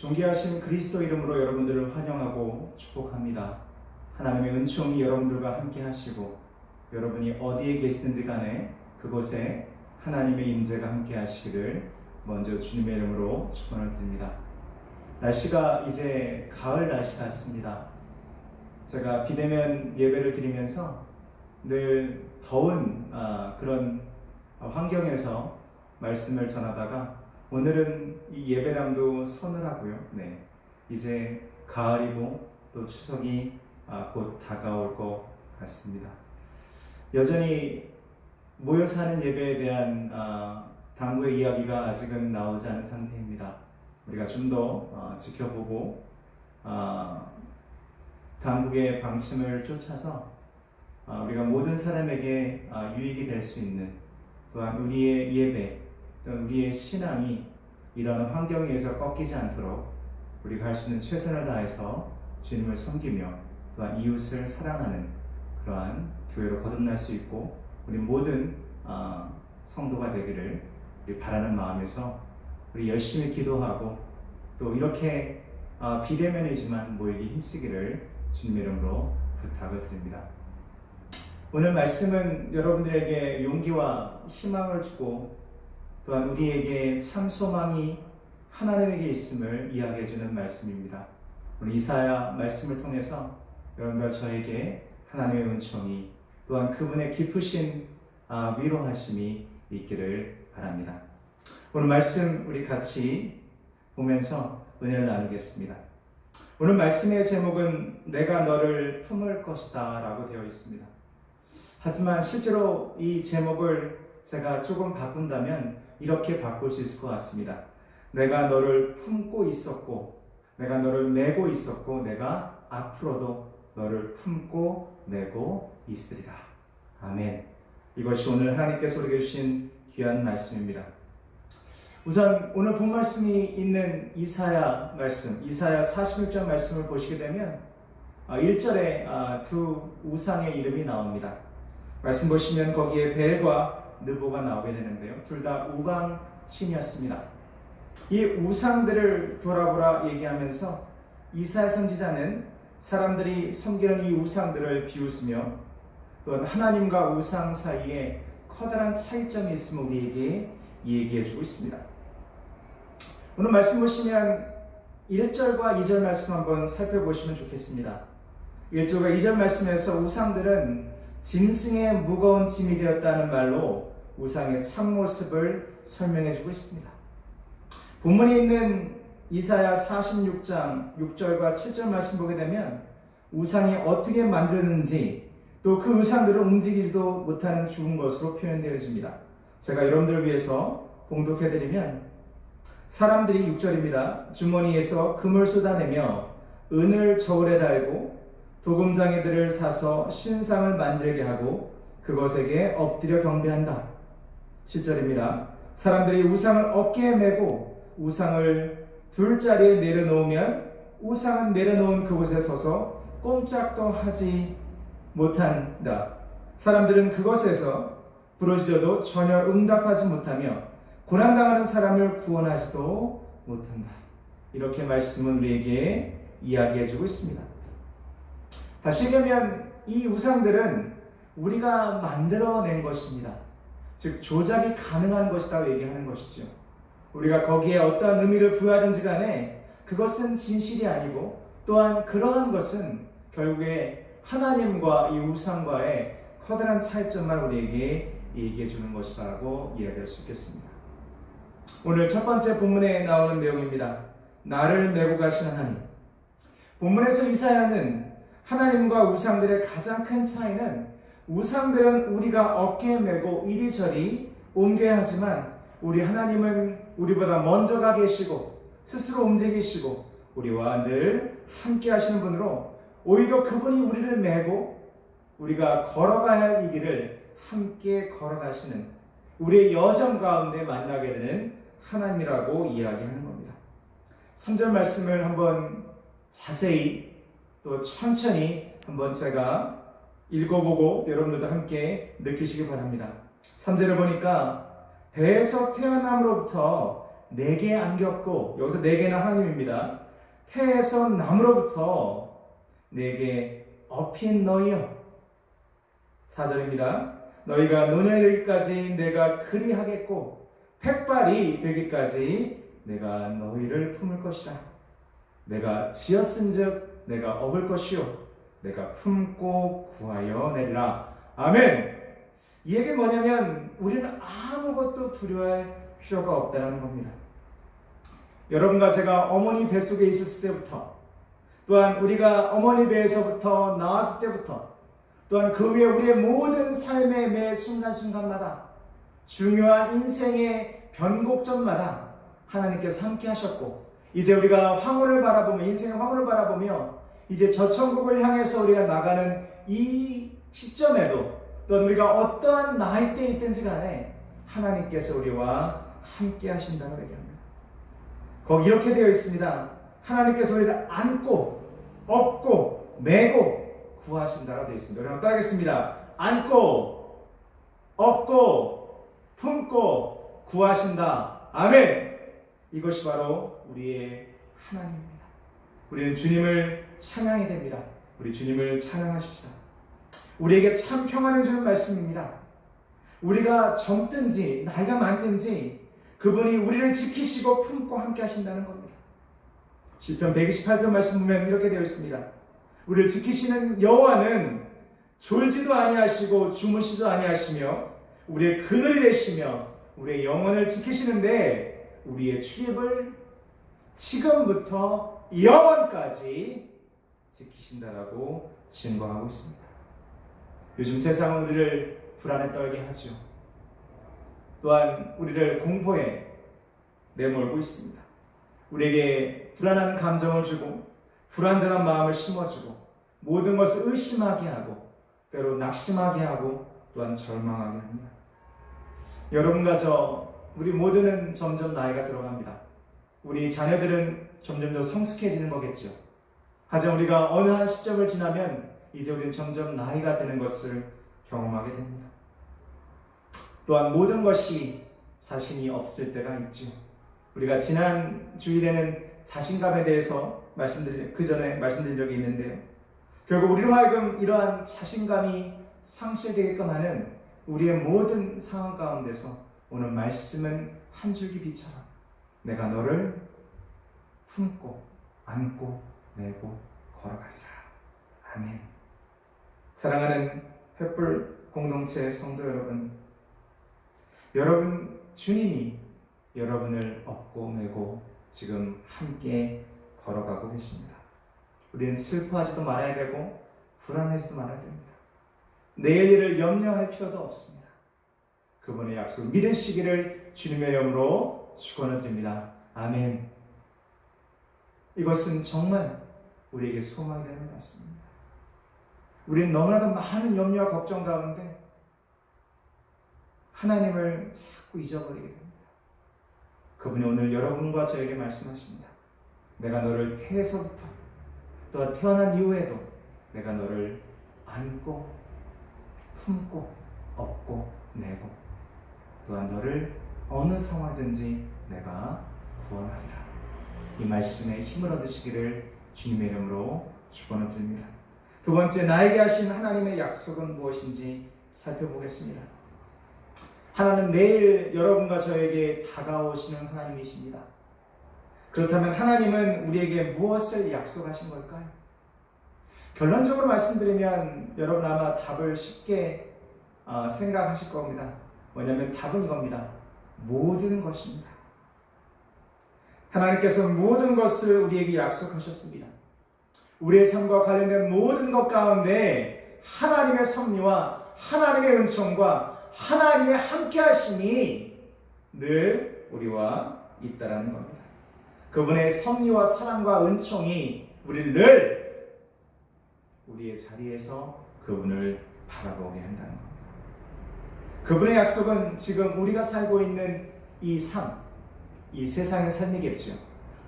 존귀하신 그리스도 이름으로 여러분들을 환영하고 축복합니다. 하나님의 은총이 여러분들과 함께 하시고 여러분이 어디에 계시든지 간에 그곳에 하나님의 임재가 함께 하시기를 먼저 주님의 이름으로 축원을 드립니다. 날씨가 이제 가을 날씨 같습니다. 제가 비대면 예배를 드리면서 늘 더운 아, 그런 환경에서 말씀을 전하다가 오늘은 이 예배당도 서늘하고요. 네, 이제 가을이고 또 추석이 아, 곧 다가올 것 같습니다. 여전히 모여서 하는 예배에 대한 아, 당부의 이야기가 아직은 나오지 않은 상태입니다. 우리가 좀 더 지켜보고 아, 당국의 방침을 쫓아서 아, 우리가 모든 사람에게 아, 유익이 될 수 있는 또한 우리의 예배, 우리의 신앙이 이런 환경에 의해서 꺾이지 않도록 우리가 할 수 있는 최선을 다해서 주님을 섬기며 또한 이웃을 사랑하는 그러한 교회로 거듭날 수 있고 우리 모든 아, 성도가 되기를 바라는 마음에서 우리 열심히 기도하고 또 이렇게 아, 비대면이지만 모이기 힘쓰기를 주님의 이름으로 부탁을 드립니다. 오늘 말씀은 여러분들에게 용기와 희망을 주고 또한 우리에게 참 소망이 하나님에게 있음을 이야기해 주는 말씀입니다. 오늘 이사야 말씀을 통해서 여러분과 저에게 하나님의 은총이 또한 그분의 깊으신 아, 위로하심이 있기를 바랍니다. 오늘 말씀 우리 같이 보면서 은혜를 나누겠습니다. 오늘 말씀의 제목은 내가 너를 품을 것이다 라고 되어 있습니다. 하지만 실제로 이 제목을 제가 조금 바꾼다면 이렇게 바꿀 수 있을 것 같습니다. 내가 너를 품고 있었고, 내가 너를 메고 있었고, 내가 앞으로도 너를 품고 메고 있으리라. 아멘. 이것이 오늘 하나님께서 우리에게 주신 귀한 말씀입니다. 우선 오늘 본 말씀이 있는 이사야 말씀, 이사야 46장 말씀을 보시게 되면 1절에 두 우상의 이름이 나옵니다. 말씀 보시면 거기에 벨과 느보가 나오게 되는데요. 둘 다 우방 신이었습니다. 이 우상들을 돌아보라 얘기하면서 이사야 선지자는 사람들이 섬기는 이 우상들을 비웃으며 또한 하나님과 우상 사이에 커다란 차이점이 있음을 우리에게 얘기해 주고 있습니다. 오늘 말씀 보시면 1절과 2절 말씀 한번 살펴보시면 좋겠습니다. 1절과 2절 말씀에서 우상들은 짐승의 무거운 짐이 되었다는 말로 우상의 참모습을 설명해 주고 있습니다. 본문에 있는 이사야 46장 6절과 7절 말씀 보게 되면 우상이 어떻게 만들었는지 또 그 우상들을 움직이지도 못하는 죽은 것으로 표현되어집니다. 제가 여러분들을 위해서 공독해 드리면 사람들이 6절입니다. 주머니에서 금을 쏟아내며 은을 저울에 달고 도금장애들을 사서 신상을 만들게 하고 그것에게 엎드려 경배한다. 7절입니다. 사람들이 우상을 어깨에 메고 우상을 둘 자리에 내려놓으면 우상은 내려놓은 그곳에 서서 꼼짝도 하지 못한다. 사람들은 그것에서 부러지져도 전혀 응답하지 못하며 고난당하는 사람을 구원하지도 못한다. 이렇게 말씀은 우리에게 이야기해주고 있습니다. 다시 얘기하면 이 우상들은 우리가 만들어낸 것입니다. 즉 조작이 가능한 것이라고 얘기하는 것이죠. 우리가 거기에 어떠한 의미를 부여하든지 간에 그것은 진실이 아니고 또한 그러한 것은 결국에 하나님과 이 우상과의 커다란 차이점만 우리에게 얘기해 주는 것이라고 이야기할 수 있겠습니다. 오늘 첫 번째 본문에 나오는 내용입니다. 나를 메고 가신 하나님. 본문에서 이사야는 하나님과 우상들의 가장 큰 차이는 우상들은 우리가 어깨에 메고 이리저리 옮겨야 하지만 우리 하나님은 우리보다 먼저 가 계시고 스스로 움직이시고 우리와 늘 함께 하시는 분으로 오히려 그분이 우리를 메고 우리가 걸어가야 할 이 길을 함께 걸어가시는 우리의 여정 가운데 만나게 되는 하나님이라고 이야기하는 겁니다. 3절 말씀을 한번 자세히 또 천천히 한번 제가 읽어보고 여러분들도 함께 느끼시기 바랍니다. 3절을 보니까 배에서 태어남으로부터 내게 안겼고 여기서 내게는 하나님입니다. 태에서 나무로부터 내게 업힌 너희여. 4절입니다. 너희가 논에 이르기까지 내가 그리하겠고 백발이 되기까지 내가 너희를 품을 것이라. 내가 지었은즉 내가 업을 것이요 내가 품고 구하여 내리라. 아멘. 이 얘기 뭐냐면 우리는 아무것도 두려워할 필요가 없다는 겁니다. 여러분과 제가 어머니 뱃속에 있었을 때부터 또한 우리가 어머니 배에서부터 나왔을 때부터 또한 그 위에 우리의 모든 삶의 매 순간순간마다 중요한 인생의 변곡점마다 하나님께서 함께 하셨고 이제 우리가 황혼을 바라보며 인생의 황혼을 바라보며 이제 저 천국을 향해서 우리가 나가는 이 시점에도 또는 우리가 어떠한 나이대에 있든지 간에 하나님께서 우리와 함께 하신다고 얘기합니다. 거기 이렇게 되어 있습니다. 하나님께서 우리를 안고 업고 메고 구하신다고 되어 있습니다. 한번 따라하겠습니다. 안고 업고 품고 구하신다. 아멘. 이것이 바로 우리의 하나님입니다. 우리는 주님을 찬양해야 됩니다. 우리 주님을 찬양하십시다. 우리에게 참 평안을 주는 말씀입니다. 우리가 젊든지 나이가 많든지 그분이 우리를 지키시고 품고 함께 하신다는 겁니다. 시편 128편 말씀 보면 이렇게 되어 있습니다. 우리를 지키시는 여호와는 졸지도 아니하시고 주무시도 아니하시며 우리의 그늘이 되시며 우리의 영혼을 지키시는데 우리의 출입을 지금부터 영원까지 지키신다라고 증거하고 있습니다. 요즘 세상은 우리를 불안에 떨게 하죠. 또한 우리를 공포에 내몰고 있습니다. 우리에게 불안한 감정을 주고 불안전한 마음을 심어주고 모든 것을 의심하게 하고 때로 낙심하게 하고 또한 절망하게 합니다. 여러분과 저 우리 모두는 점점 나이가 들어갑니다. 우리 자녀들은 점점 더 성숙해지는 거겠죠. 하지만 우리가 어느 한 시점을 지나면 이제 우리는 점점 나이가 드는 것을 경험하게 됩니다. 또한 모든 것이 자신이 없을 때가 있죠. 우리가 지난 주일에는 자신감에 대해서 말씀드린 그 전에 말씀드린 적이 있는데요. 결국 우리로 하여금 이러한 자신감이 상실되게끔 하는 우리의 모든 상황 가운데서 오늘 말씀은 한 줄기 비처럼 내가 너를 품고 안고 메고 걸어가리라. 아멘. 사랑하는 횃불 공동체 성도 여러분, 여러분 주님이 여러분을 업고 메고 지금 함께 걸어가고 계십니다. 우리는 슬퍼하지도 말아야 되고 불안해지도 말아야 됩니다. 내일 일을 염려할 필요도 없습니다. 그분의 약속 믿으시기를 주님의 이름으로 축원을 드립니다. 아멘. 이것은 정말 우리에게 소망이 되는 말씀입니다. 우리는 너무나도 많은 염려와 걱정 가운데 하나님을 자꾸 잊어버리게 됩니다. 그분이 오늘 여러분과 저에게 말씀하십니다. 내가 너를 태에서부터 또한 태어난 이후에도 내가 너를 안고 품고 업고 내고 또한 너를 어느 상황든지 내가 구원하리라. 이 말씀에 힘을 얻으시기를 주님의 이름으로 축원을 드립니다. 두 번째 나에게 하신 하나님의 약속은 무엇인지 살펴보겠습니다. 하나님 내일 여러분과 저에게 다가오시는 하나님이십니다. 그렇다면 하나님은 우리에게 무엇을 약속하신 걸까요? 결론적으로 말씀드리면 여러분 아마 답을 쉽게 어, 생각하실 겁니다. 뭐냐면 답은 이겁니다. 모든 것입니다. 하나님께서 모든 것을 우리에게 약속하셨습니다. 우리의 삶과 관련된 모든 것 가운데 하나님의 섭리와 하나님의 은총과 하나님의 함께하심이 늘 우리와 있다라는 겁니다. 그분의 섭리와 사랑과 은총이 우리를 늘 우리의 자리에서 그분을 바라보게 한다는 겁니다. 그분의 약속은 지금 우리가 살고 있는 이 삶, 이 세상의 삶이겠죠.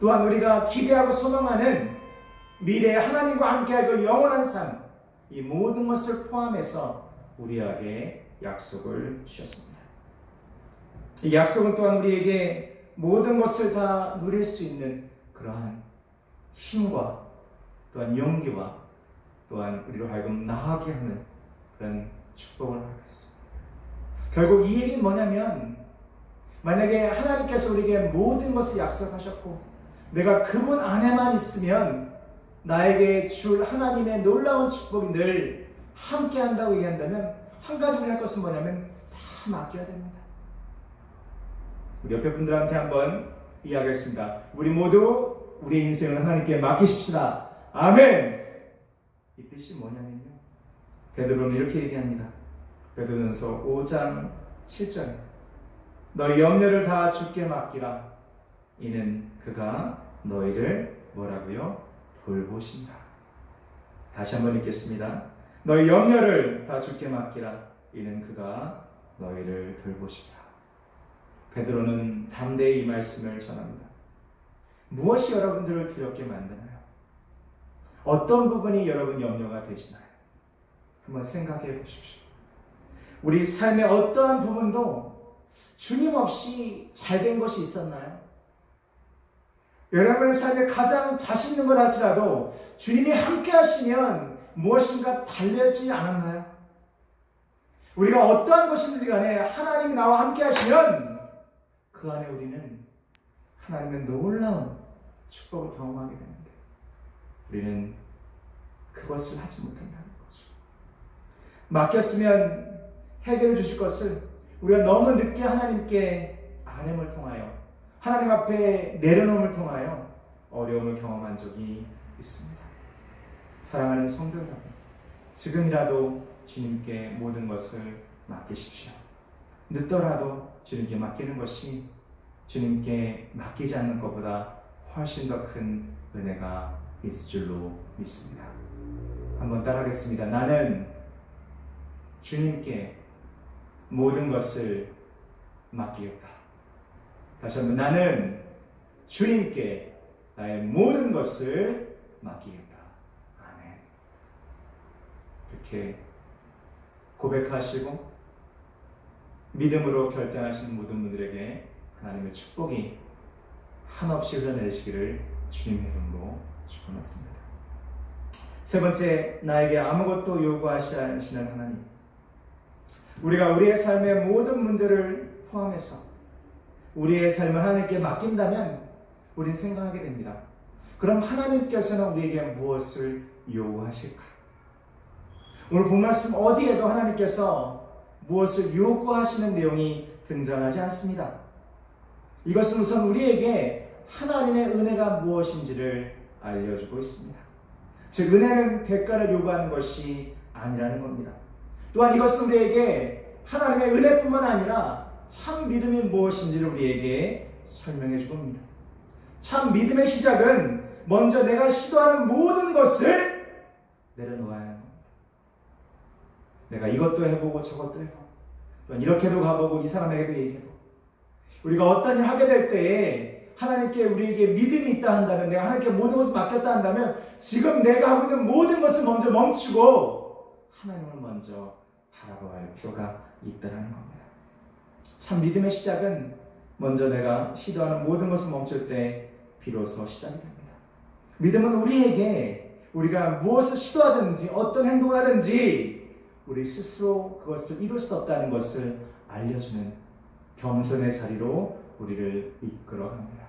또한 우리가 기대하고 소망하는 미래에 하나님과 함께할 그 영원한 삶, 이 모든 것을 포함해서 우리에게 약속을 주셨습니다. 이 약속은 또한 우리에게 모든 것을 다 누릴 수 있는 그러한 힘과 또한 용기와 또한 우리로 하여금 나아가게 하는 그런 축복을 하겠습니다. 결국 이 얘기는 뭐냐면 만약에 하나님께서 우리에게 모든 것을 약속하셨고 내가 그분 안에만 있으면 나에게 줄 하나님의 놀라운 축복이 늘 함께 한다고 얘기한다면 한 가지 우리 할 것은 뭐냐면 다 맡겨야 됩니다. 우리 옆에 분들한테 한번 이야기하겠습니다. 우리 모두 우리 인생을 하나님께 맡기십시다. 아멘. 이 뜻이 뭐냐면요. 베드로는 이렇게 얘기합니다. 베드로전서 5장 7절. 너희 염려를 다 주께 맡기라. 이는 그가 너희를 뭐라고요? 돌보신다. 다시 한번 읽겠습니다. 너희 염려를 다 주께 맡기라. 이는 그가 너희를 돌보신다. 베드로는 담대히 이 말씀을 전합니다. 무엇이 여러분들을 두렵게 만드나요? 어떤 부분이 여러분 염려가 되시나요? 한번 생각해 보십시오. 우리 삶의 어떠한 부분도 주님 없이 잘 된 것이 있었나요? 여러분의 삶에 가장 자신 있는 것 할지라도 주님이 함께 하시면 무엇인가 달려지지 않았나요? 우리가 어떠한 것이든지 간에 하나님이 나와 함께 하시면 그 안에 우리는 하나님의 놀라운 축복을 경험하게 되는데 우리는 그것을 하지 못한다는 거죠. 맡겼으면 해결해 주실 것을 우리가 너무 늦게 하나님께 안음을 통하여 하나님 앞에 내려놓음을 통하여 어려움을 경험한 적이 있습니다. 사랑하는 성도 여러분, 지금이라도 주님께 모든 것을 맡기십시오. 늦더라도 주님께 맡기는 것이 주님께 맡기지 않는 것보다 훨씬 더 큰 은혜가 있을 줄로 믿습니다. 한번 따라하겠습니다. 나는 주님께 모든 것을 맡기겠다. 다시 한번 나는 주님께 나의 모든 것을 맡기겠다. 아멘. 이렇게 고백하시고 믿음으로 결단하시는 모든 분들에게 하나님의 축복이 한없이 흘러내리시기를 주님의 이름으로 축원합니다. 세 번째, 나에게 아무것도 요구하시 않으시는 하나님. 우리가 우리의 삶의 모든 문제를 포함해서 우리의 삶을 하나님께 맡긴다면 우리는 생각하게 됩니다. 그럼 하나님께서는 우리에게 무엇을 요구하실까? 오늘 본 말씀 어디에도 하나님께서 무엇을 요구하시는 내용이 등장하지 않습니다. 이것은 우선 우리에게 하나님의 은혜가 무엇인지를 알려주고 있습니다. 즉, 은혜는 대가를 요구하는 것이 아니라는 겁니다. 또한 이것은 우리에게 하나님의 은혜뿐만 아니라 참 믿음이 무엇인지를 우리에게 설명해 주고 있습니다. 참 믿음의 시작은 먼저 내가 시도하는 모든 것을 내려놓아야 겁니다. 내가 이것도 해보고 저것도 해보고 또 이렇게도 가보고 이 사람에게도 얘기해보고 우리가 어떤 일을 하게 될 때에 하나님께 우리에게 믿음이 있다 한다면 내가 하나님께 모든 것을 맡겼다 한다면 지금 내가 하고 있는 모든 것을 먼저 멈추고 하나님을 먼저 할 필요가 있다는 겁니다. 참 믿음의 시작은 먼저 내가 시도하는 모든 것을 멈출 때 비로소 시작이 됩니다. 믿음은 우리에게 우리가 무엇을 시도하든지 어떤 행동을 하든지 우리 스스로 그것을 이룰 수 없다는 것을 알려주는 겸손의 자리로 우리를 이끌어 갑니다.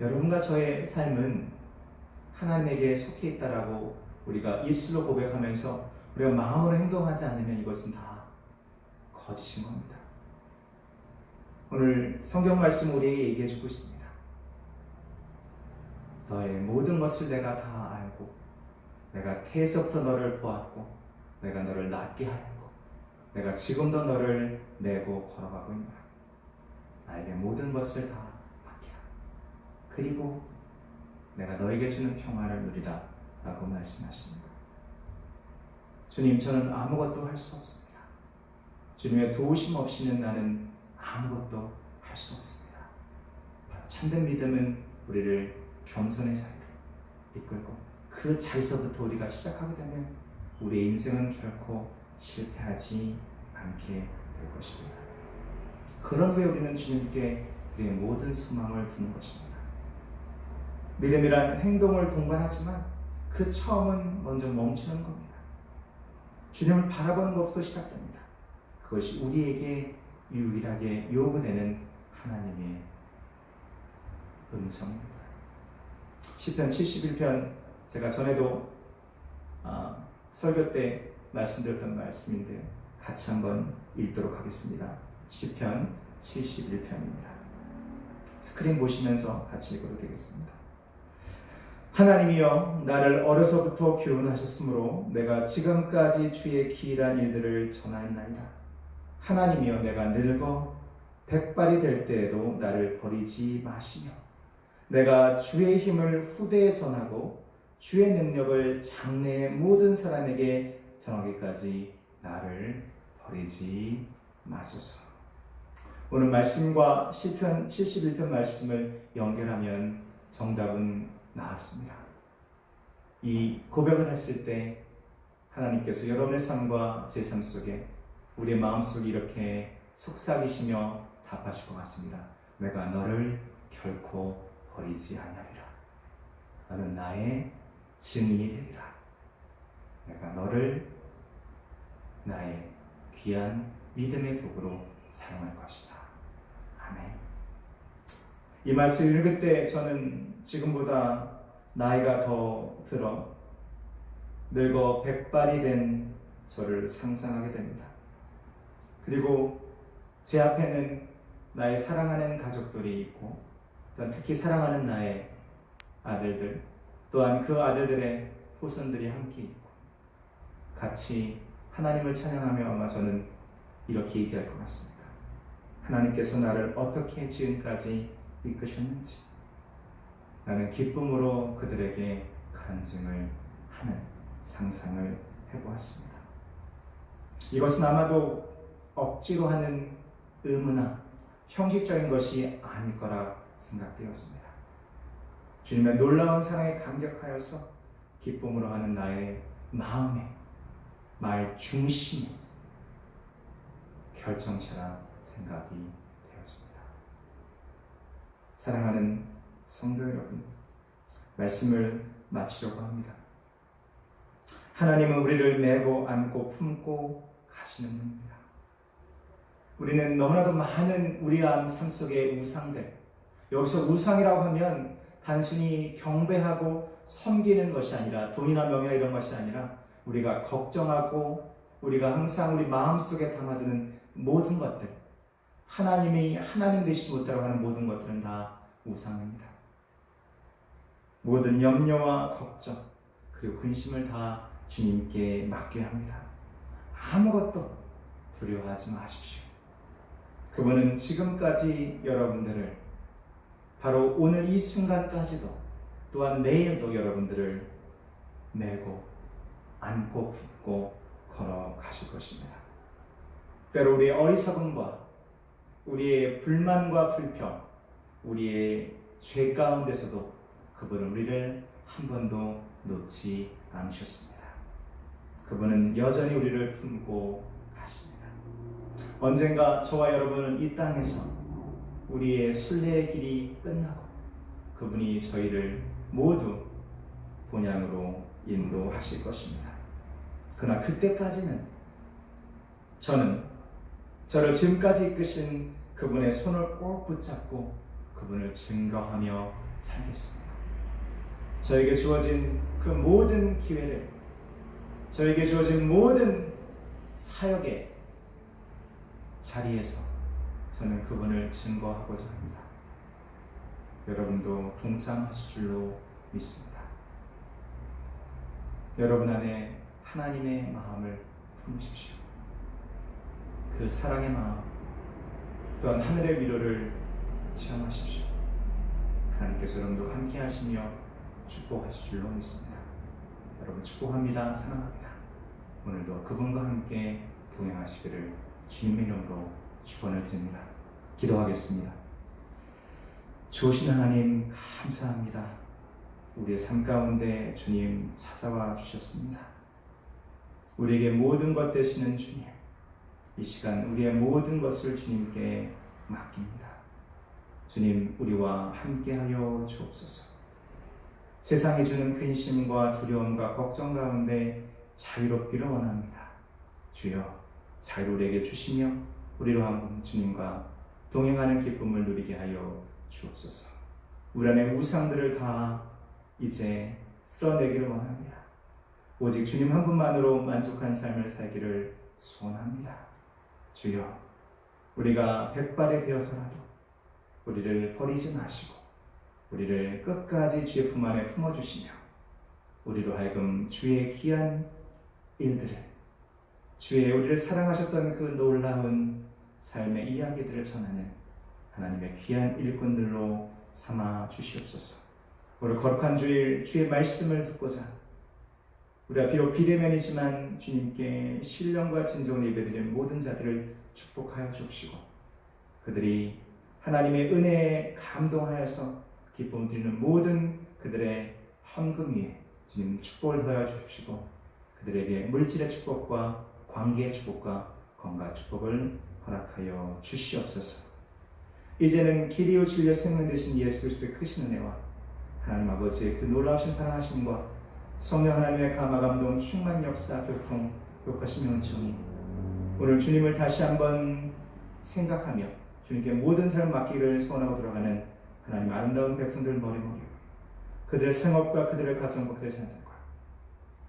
여러분과 저의 삶은 하나님에게 속해 있다라고 우리가 입술로 고백하면서 우리가 마음으로 행동하지 않으면 이것은 다 거짓인 겁니다. 오늘 성경 말씀 우리에게 얘기해 주고 있습니다. 너의 모든 것을 내가 다 알고 내가 태에서부터 너를 보았고 내가 너를 낫게 하였고 내가 지금도 너를 내고 걸어가고 있다. 나에게 모든 것을 다 맡기라. 그리고 내가 너에게 주는 평화를 누리라 라고 말씀하십니다. 주님 저는 아무것도 할 수 없습니다. 주님의 도우심 없이는 나는 아무것도 할 수 없습니다. 참된 믿음은 우리를 겸손의 자리로 이끌고 그 자리서부터 우리가 시작하게 되면 우리의 인생은 결코 실패하지 않게 될 것입니다. 그런 후에 우리는 주님께 우리의 모든 소망을 두는 것입니다. 믿음이란 행동을 동반하지만 그 처음은 먼저 멈추는 겁니다. 주님을 바라보는 것부터 시작됩니다. 그것이 우리에게 유일하게 요구되는 하나님의 음성입니다. 시편 71편 제가 전에도 아, 설교 때 말씀드렸던 말씀인데 같이 한번 읽도록 하겠습니다. 시편 71편입니다. 스크린 보시면서 같이 읽어도 되겠습니다. 하나님이여 나를 어려서부터 교훈하셨으므로 내가 지금까지 주의 기이한 일들을 전하였나이다. 하나님이여 내가 늙어 백발이 될 때에도 나를 버리지 마시며 내가 주의 힘을 후대에 전하고 주의 능력을 장래의 모든 사람에게 전하기까지 나를 버리지 마소서. 오늘 말씀과 시편 71편 말씀을 연결하면 정답은 나왔습니다. 이 고백을 했을 때 하나님께서 여러분의 삶과 제 삶 속에 우리의 마음속에 이렇게 속삭이시며 답하실 것 같습니다. 내가 너를 결코 버리지 아니하리라. 너는 나의 증인이 되리라. 내가 너를 나의 귀한 믿음의 도구로 사용할 것이다. 아멘. 이 말씀 읽을 때 저는 지금보다 나이가 더 들어 늙어 백발이 된 저를 상상하게 됩니다. 그리고 제 앞에는 나의 사랑하는 가족들이 있고 특히 사랑하는 나의 아들들 또한 그 아들들의 후손들이 함께 있고 같이 하나님을 찬양하며 아마 저는 이렇게 얘기할 것 같습니다. 하나님께서 나를 어떻게 지금까지 이끄셨는지 나는 기쁨으로 그들에게 간증을 하는 상상을 해보았습니다. 이것은 아마도 억지로 하는 의무나 형식적인 것이 아닐 거라 생각되었습니다. 주님의 놀라운 사랑에 감격하여서 기쁨으로 하는 나의 마음에, 나의 중심에 결정체라 생각이 되었습니다. 사랑하는 성도 여러분, 말씀을 마치려고 합니다. 하나님은 우리를 메고 안고 품고 가시는 분입니다. 우리는 너무나도 많은 우리 삶 속의 우상들, 여기서 우상이라고 하면 단순히 경배하고 섬기는 것이 아니라 돈이나 명예나 이런 것이 아니라 우리가 걱정하고 우리가 항상 우리 마음속에 담아두는 모든 것들 하나님이 하나님 되시지 못하라고 하는 모든 것들은 다 우상입니다. 모든 염려와 걱정 그리고 근심을 다 주님께 맡겨야 합니다. 아무것도 두려워하지 마십시오. 그분은 지금까지 여러분들을 바로 오늘 이 순간까지도 또한 내일도 여러분들을 메고 안고 품고 걸어가실 것입니다. 때로 우리의 어리석음과 우리의 불만과 불평, 우리의 죄 가운데서도 그분은 우리를 한 번도 놓지 않으셨습니다. 그분은 여전히 우리를 품고 가십니다. 언젠가 저와 여러분은 이 땅에서 우리의 순례의 길이 끝나고 그분이 저희를 모두 본향으로 인도하실 것입니다. 그러나 그때까지는 저는 저를 지금까지 이끄신 그분의 손을 꼭 붙잡고 그분을 증거하며 살겠습니다. 저에게 주어진 그 모든 기회를 저에게 주어진 모든 사역의 자리에서 저는 그분을 증거하고자 합니다. 여러분도 동참하실 줄로 믿습니다. 여러분 안에 하나님의 마음을 품으십시오. 그 사랑의 마음, 또한 하늘의 위로를 체험하십시오. 하나님께서 여러분도 함께 하시며 축복하실 줄로 믿습니다. 여러분 축복합니다. 사랑합니다. 오늘도 그분과 함께 동행하시기를 주님의 이름으로 축원을 드립니다. 기도하겠습니다. 좋으신 하나님 감사합니다. 우리의 삶 가운데 주님 찾아와 주셨습니다. 우리에게 모든 것 되시는 주님, 이 시간 우리의 모든 것을 주님께 맡깁니다. 주님, 우리와 함께하여 주옵소서. 세상이 주는 근심과 두려움과 걱정 가운데 자유롭기를 원합니다. 주여, 자유를 우리에게 주시며 우리로 하여금 주님과 동행하는 기쁨을 누리게 하여 주옵소서. 우리 안의 우상들을 다 이제 쓸어내기를 원합니다. 오직 주님 한 분만으로 만족한 삶을 살기를 소원합니다. 주여, 우리가 백발이 되어서라도 우리를 버리지 마시고 우리를 끝까지 주의 품 안에 품어주시며 우리로 하여금 주의 귀한 일들을 주의 우리를 사랑하셨던 그 놀라운 삶의 이야기들을 전하는 하나님의 귀한 일꾼들로 삼아 주시옵소서. 오늘 거룩한 주일 주의 말씀을 듣고자 우리가 비록 비대면이지만 주님께 신령과 진정을 예배드리는 모든 자들을 축복하여 주옵시고 그들이 하나님의 은혜에 감동하여서 기쁨 드리는 모든 그들의 헌금 위에 주님 축복을 더하여 주십시고 그들에게 물질의 축복과 관계의 축복과 건강 축복을 허락하여 주시옵소서. 이제는 길이요 진료 생명 되신 예수 그리스도의 크신 은혜와 하나님 아버지의 그 놀라우신 사랑하심과 성령 하나님의 감화 감동 충만 역사 교통 욕하심 은총이 오늘 주님을 다시 한번 생각하며 주님께 모든 삶 맡기를 소원하고 들어가는 하나님 아름다운 백성들 머리머리 그들의 생업과 그들의 가정과 그들의 자녀들과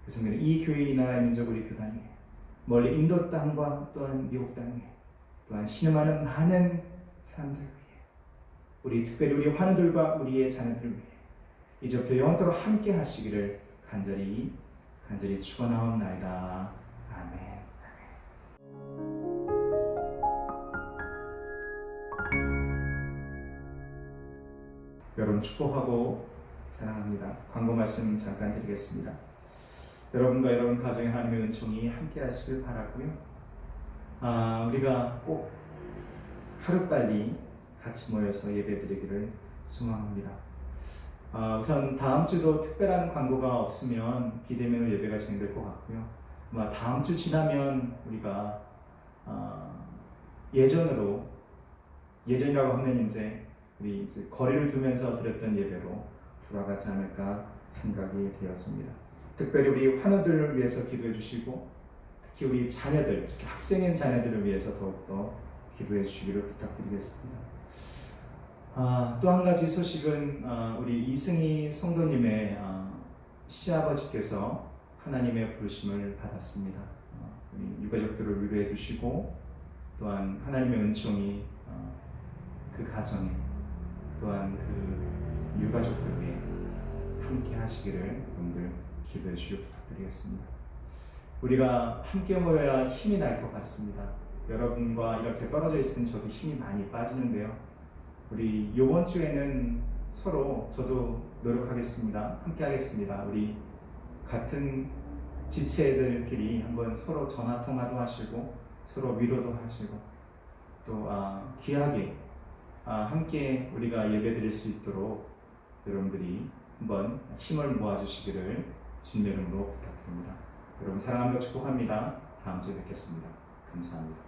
그 성경에 이 교회 이 나라의 민족 우리 교단이 멀리 인도 땅과 또한 미국 땅에 또한 신음하는 많은 사람들 위해 우리 특별히 우리 환우들과 우리의 자녀들 위해 이제부터 영원토록 함께 하시기를 간절히 간절히 축원하옵나이다. 여러분 축복하고 사랑합니다. 광고 말씀 잠깐 드리겠습니다. 여러분과 여러분 가정의 하나님의 은총이 함께 하시길 바라고요. 아, 우리가 꼭 하루빨리 같이 모여서 예배드리기를 소망합니다. 아, 우선 다음 주도 특별한 광고가 없으면 비대면으로 예배가 진행될 것 같고요. 아마 다음 주 지나면 우리가 아, 예전으로 예전이라고 하면 이제 우리 이제 거리를 두면서 드렸던 예배로 돌아가지 않을까 생각이 되었습니다. 특별히 우리 환우들을 위해서 기도해 주시고 특히 우리 자녀들, 특히 학생인 자녀들을 위해서 더욱더 기도해 주시기를 부탁드리겠습니다. 아, 또 한 가지 소식은 아, 우리 이승희 성도님의 아, 시아버지께서 하나님의 부르심을 받았습니다. 아, 우리 유가족들을 위로해 주시고 또한 하나님의 은총이 아, 그 가정에 또한 그 유가족들 위해 함께 하시기를 여러분들 기도해 주시기 부탁드리겠습니다. 우리가 함께 모여야 힘이 날 것 같습니다. 여러분과 이렇게 떨어져 있으면 저도 힘이 많이 빠지는데요. 우리 이번 주에는 서로 저도 노력하겠습니다. 함께 하겠습니다. 우리 같은 지체들끼리 한번 서로 전화 통화도 하시고 서로 위로도 하시고 또 아, 귀하게 아, 함께 우리가 예배드릴 수 있도록 여러분들이 한번 힘을 모아주시기를 주님의 이름으로 부탁드립니다. 여러분 사랑합니다. 축복합니다. 다음 주에 뵙겠습니다. 감사합니다.